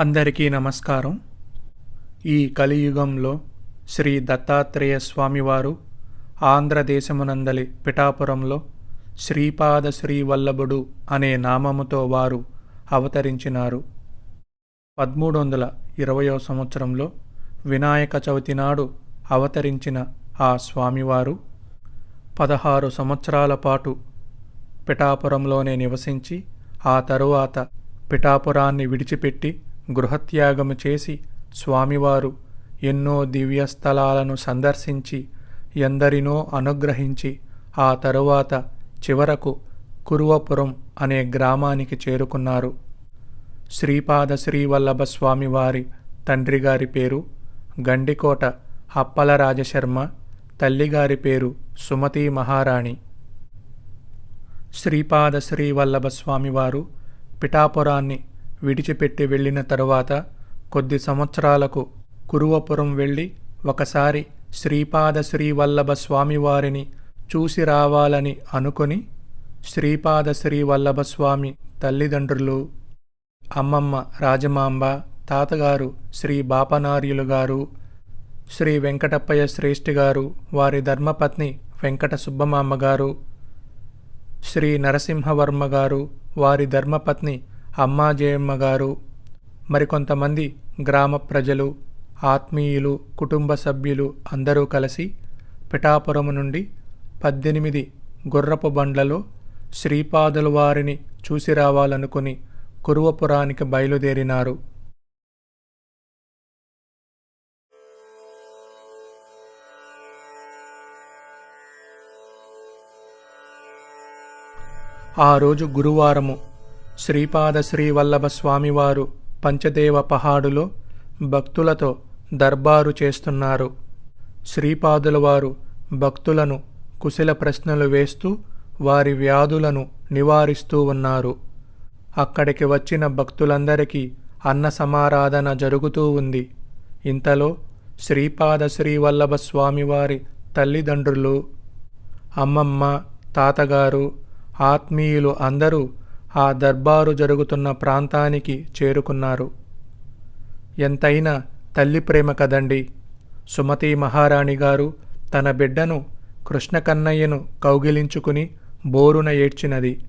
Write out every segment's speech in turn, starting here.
అందరికీ నమస్కారం. ఈ కలియుగంలో శ్రీ దత్తాత్రేయ స్వామివారు ఆంధ్రదేశమునందలి పిఠాపురంలో శ్రీపాద శ్రీవల్లభుడు అనే నామముతో వారు అవతరించినారు. పదమూడు వందల ఇరవయో సంవత్సరంలో వినాయక చవితి నాడు అవతరించిన ఆ స్వామివారు పదహారు సంవత్సరాల పాటు పిఠాపురంలోనే నివసించి ఆ తరువాత పిఠాపురాన్ని విడిచిపెట్టి గృహత్యాగము చేసి స్వామివారు ఎన్నో దివ్యస్థలాలను సందర్శించి ఎందరినో అనుగ్రహించి ఆ తరువాత చివరకు కురువపురం అనే గ్రామానికి చేరుకున్నారు. శ్రీపాద శ్రీవల్లభ స్వామివారి తండ్రి గారి పేరు గండికోట అప్పల రాజశర్మ తల్లిగారి పేరు సుమతి మహారాణి. శ్రీపాద శ్రీవల్లభ స్వామివారు పిఠాపురాన్ని విడిచిపెట్టి వెళ్ళిన తరువాత కొద్ది సంవత్సరాలకు కురువపురం వెళ్ళి ఒకసారి శ్రీపాద శ్రీవల్లభ స్వామివారిని చూసి రావాలని అనుకొని శ్రీపాద శ్రీవల్లభ స్వామి తల్లిదండ్రులు అమ్మమ్మ రాజమాంబ తాతగారు శ్రీ బాపనార్యులు గారు శ్రీ వెంకటప్పయ్య శ్రేష్ఠి గారు వారి ధర్మపత్ని వెంకట సుబ్బమామ్మ గారు శ్రీ నరసింహవర్మ గారు వారి ధర్మపత్ని అమ్మాజయమ్మ గారు మరికొంతమంది గ్రామ ప్రజలు ఆత్మీయులు కుటుంబ సభ్యులు అందరూ కలిసి పిఠాపురము నుండి పద్దెనిమిది గుర్రపు బండ్లలో శ్రీపాదుల వారిని చూసి రావాలనుకుని కురువపురానికి బయలుదేరినారు. ఆ రోజు గురువారము శ్రీపాద శ్రీవల్లభ స్వామివారు పంచదేవ పహాడులో భక్తులతో దర్బారు చేస్తున్నారు. శ్రీపాదుల వారు భక్తులను కుశల ప్రశ్నలు వేస్తూ వారి వ్యాధులను నివారిస్తూ ఉన్నారు. అక్కడికి వచ్చిన భక్తులందరికీ అన్న సమారాధన జరుగుతూ ఉంది. ఇంతలో శ్రీపాద శ్రీవల్లభ స్వామివారి తల్లిదండ్రులు అమ్మమ్మ తాతగారు ఆత్మీయులు అందరూ ఆ దర్బారు జరుగుతున్న ప్రాంతానికి చేరుకున్నారు. ఎంతైనా తల్లి ప్రేమ కదండి. సుమతి మహారాణి గారు తన బిడ్డను కృష్ణకన్నయ్యను కౌగిలించుకుని బోరున ఏడ్చినది.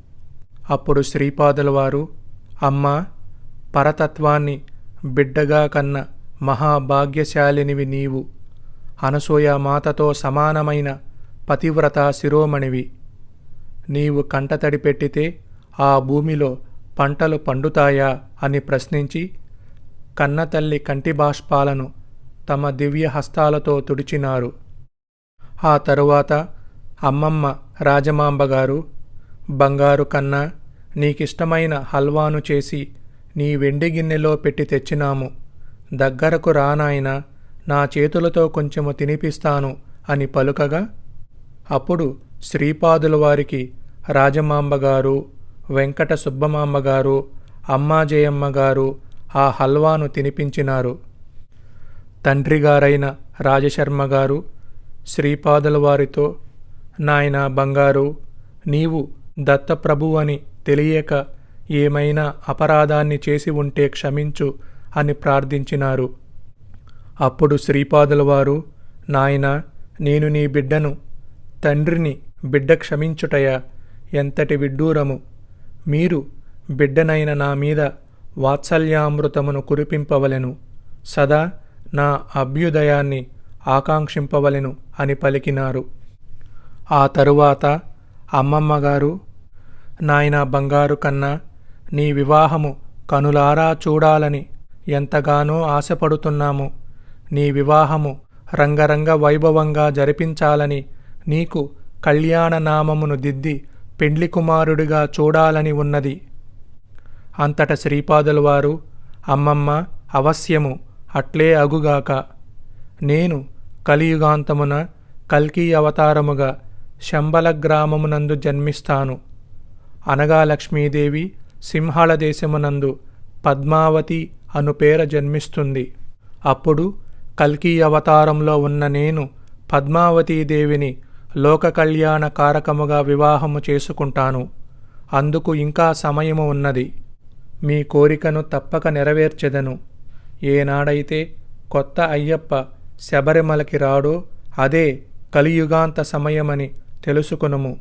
అప్పుడు శ్రీపాదుల వారు అమ్మా పరతత్వాన్ని బిడ్డగా కన్న మహాభాగ్యశాలినివి నీవు. అనసూయ మాతతో సమానమైన పతివ్రత శిరోమణివి. నీవు కంటతడి పెట్టితే ఆ భూమిలో పంటలు పండుతాయా అని ప్రశ్నించి కన్నతల్లి కంటి బాష్పాలను తమ దివ్య హస్తాలతో తుడిచినారు. ఆ తరువాత అమ్మమ్మ రాజమాంబగారు బంగారు కన్నా నీకిష్టమైన హల్వాను చేసి నీ వెండి గిన్నెలో పెట్టి తెచ్చినాము. దగ్గరకు రానాయన నా చేతులతో కొంచెము తినిపిస్తాను అని పలుకగా అప్పుడు శ్రీపాదుల వారికి రాజమాంబగారు వెంకట సుబ్బమాంబ గారు అమ్మాజయమ్మ గారు ఆ హల్వాను తినిపించినారు. తండ్రిగారైన రాజశర్మ గారు శ్రీపాదుల వారితో నాయనా బంగారు నీవు దత్తప్రభు అని తెలియక ఏమైనా అపరాధాన్ని చేసి ఉంటే క్షమించు అని ప్రార్థించినారు. అప్పుడు శ్రీపాదుల వారు నాయనా నేను నీ బిడ్డను తండ్రిని బిడ్డ క్షమించుటయా? ఎంతటి విడ్డూరము! మీరు బిడ్డనైన నా మీద వాత్సల్యామృతమును కురిపింపవలెను. సదా నా అభ్యుదయాన్ని ఆకాంక్షింపవలెను అని పలికినారు. ఆ తరువాత అమ్మమ్మగారు నాయన బంగారు కన్నా నీ వివాహము కనులారా చూడాలని ఎంతగానో ఆశపడుతున్నాము. నీ వివాహము రంగరంగ వైభవంగా జరిపించాలని నీకు కళ్యాణ నామమును దిద్ది పెండ్లి కుమారుడిగా చూడాలని ఉన్నది. అంతట శ్రీపాదుల వారు అమ్మమ్మ అవశ్యము అట్లే అగుగాక. నేను కలియుగాంతమున కల్కి అవతారముగా శంబల గ్రామమునందు జన్మిస్తాను. అనగా లక్ష్మీదేవి సింహాళ దేశమునందు పద్మావతి అను పేర జన్మిస్తుంది. అప్పుడు కల్కి అవతారంలో ఉన్న నేను పద్మావతీదేవిని లోక కళ్యాణ కారకముగా వివాహము చేసుకుంటాను. అందుకు ఇంకా సమయము ఉన్నది. మీ కోరికను తప్పక నెరవేర్చెదను. ఏనాడైతే కొత్త అయ్యప్ప శబరిమలకి రాడో అదే కలియుగాంత సమయమని తెలుసుకునుము.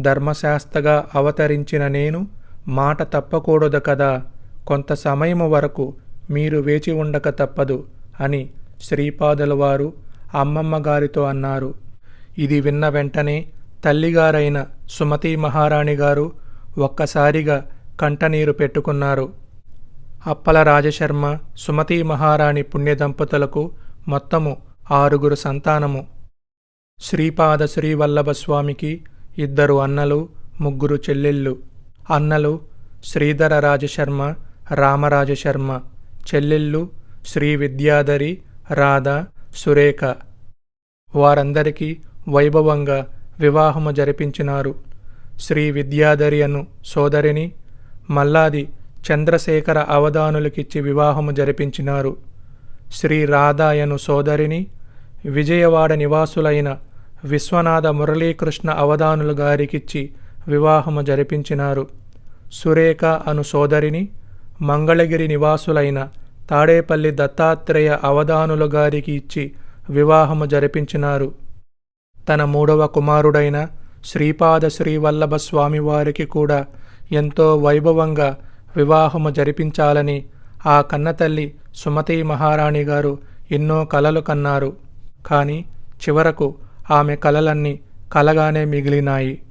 ధర్మశాస్త్రగా అవతరించిన నేను మాట తప్పకూడదు కదా కొంత సమయము వరకు మీరు వేచి ఉండక తప్పదు అని శ్రీపాదుల వారు అమ్మమ్మ గారితో అన్నారు. ఇది విన్న వెంటనే తల్లిగారైన సుమతి మహారాణి గారు ఒక్కసారిగా కంటనీరు పెట్టుకున్నారు. అప్పల రాజశర్మ సుమతి మహారాణి పుణ్యదంపతులకు మొత్తము ఆరుగురు సంతానము. శ్రీపాద శ్రీవల్లభస్వామికి ఇద్దరు అన్నలు ముగ్గురు చెల్లెళ్ళు. అన్నలు శ్రీధర రాజశర్మ రామరాజశర్మ చెల్లెళ్ళు శ్రీ విద్యాధరి రాధ సురేఖ. వారందరికీ వైభవంగా వివాహము జరిపించినారు. శ్రీ విద్యాధరి అను సోదరిని మల్లాది చంద్రశేఖర అవధానులకిచ్చి వివాహము జరిపించినారు. శ్రీ రాధాయను సోదరిని విజయవాడ నివాసులైన విశ్వనాథ మురళీకృష్ణ అవధానులు గారికిచ్చి వివాహము జరిపించినారు. సురేఖ అను సోదరిని మంగళగిరి నివాసులైన తాడేపల్లి దత్తాత్రేయ అవధానులు గారికి ఇచ్చి వివాహము జరిపించినారు. తన మూడవ కుమారుడైన శ్రీపాద శ్రీవల్లభ స్వామివారికి కూడా ఎంతో వైభవంగా వివాహము జరిపించాలని ఆ కన్నతల్లి సుమతి మహారాణి గారు ఎన్నో కలలు కన్నారు. కానీ చివరకు ఆమె కలలన్నీ కలగానే మిగిలినాయి.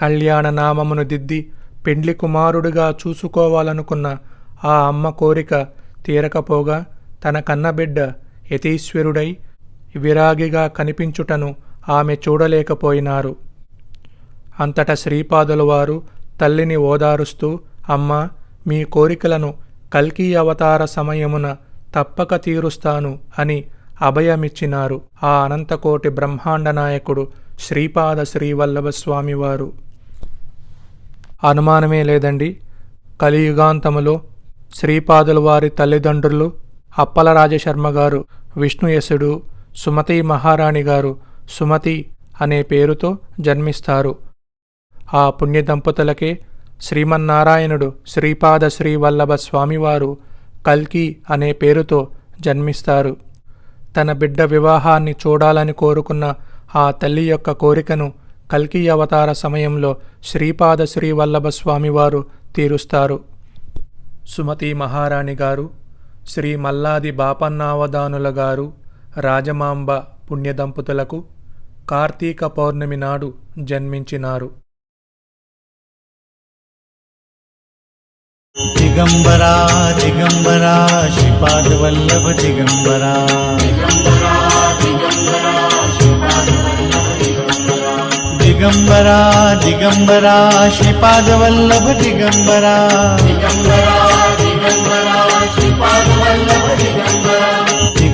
కళ్యాణ నామమును దిద్ది పెండ్లి కుమారుడిగా చూసుకోవాలనుకున్న ఆ అమ్మ కోరిక తీరకపోగా తన కన్నబిడ్డ యతీశ్వరుడై విరాగిగా కనిపించుటను ఆమె చూడలేకపోయినారు. అంతటా శ్రీపాదుల వారు తల్లిని ఓదారుస్తూ అమ్మా మీ కోరికలను కల్కి అవతార సమయమున తప్పక తీరుస్తాను అని అభయమిచ్చినారు ఆ అనంతకోటి బ్రహ్మాండ నాయకుడు శ్రీపాద శ్రీవల్లభ స్వామివారు అనుమానమే లేదండి. కలియుగాంతములో శ్రీపాదుల వారి తల్లిదండ్రులు అప్పల రాజశర్మ గారు విష్ణుయసుడు సుమతి మహారాణి గారు సుమతి అనే పేరుతో జన్మిస్తారు. ఆ పుణ్య దంపతులకే శ్రీమన్నారాయణుడు శ్రీపాద శ్రీవల్లభ స్వామివారు కల్కి అనే పేరుతో జన్మిస్తారు. తన బిడ్డ వివాహాన్ని చూడాలని కోరుకున్న ఆ తల్లి యొక్క కోరికను కల్కి అవతార సమయంలో శ్రీపాద శ్రీవల్లభ స్వామివారు తీరుస్తారు. సుమతి మహారాణి గారు శ్రీ మల్లాది బాపన్నావదానుల గారు రాజమాంబ పుణ్యదంపతులకు కార్తీక పౌర్ణమి నాడు జన్మించినారు. దిగంబరా దిగంబరా శ్రీపాదవల్లభ దిగంబరా. దిగంబరా దిగంబరా శ్రీపాదవల్లభ దిగంబరా. దిగంబరా దిగంబరా శ్రీపాదవల్లభ దిగంబరా.